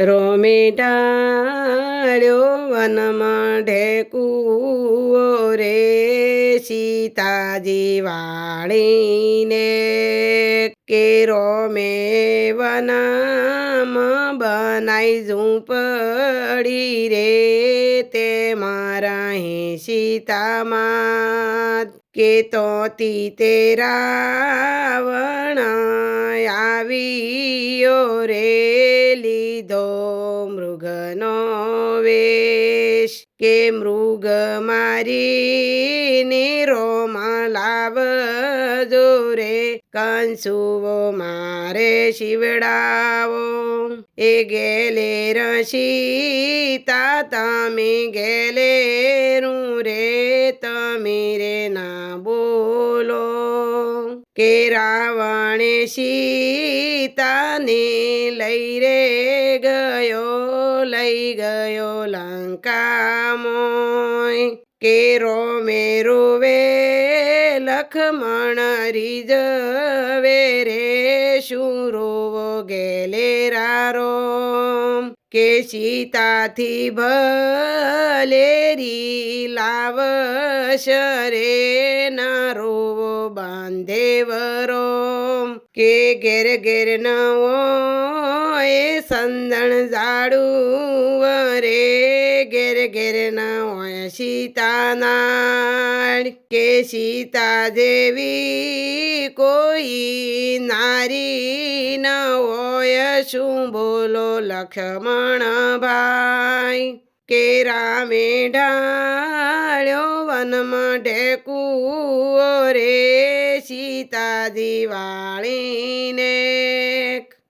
રોમે ઢાળ્યો વનમાં ઢેકુઓ રે સીતાજી વાળીને કે રોમે વનામ બનાઈ ઝૂંપડી રે તે મારા હે સીતામાં કે તોતી તે રાવણ આવ્યો રે લીધો મૃગનો વેશ કે મૃગ મારીને રોમ લાવજો રે કંસુવો મારે શિવડાવો એ ગેલે રસીતા તમે ગેલે રૂ રે તમે રે ના બોલો કે રાવણે સીતાને લઈ રે ગયો લઈ ગયો લંકામોય કેરો રોમે રોવે લખમણ રીજવે રે શુરો રોવો ગેલે રારો. કે સીતાથી ભલેરી લાવશ રે નારો બાંધેવરો કે ઘેર ઘેર નવો સંદણ ઝાડું રે ઘેર ઘેર ન હોય સીતાનાળ કે સીતા જેવી કોઈ નારી ન હોય. શું બોલો લક્ષ્મણ ભાઈ? કે રામે ઢાળ્યો વનમાં ઢેકુઓ રે સીતા વાળીને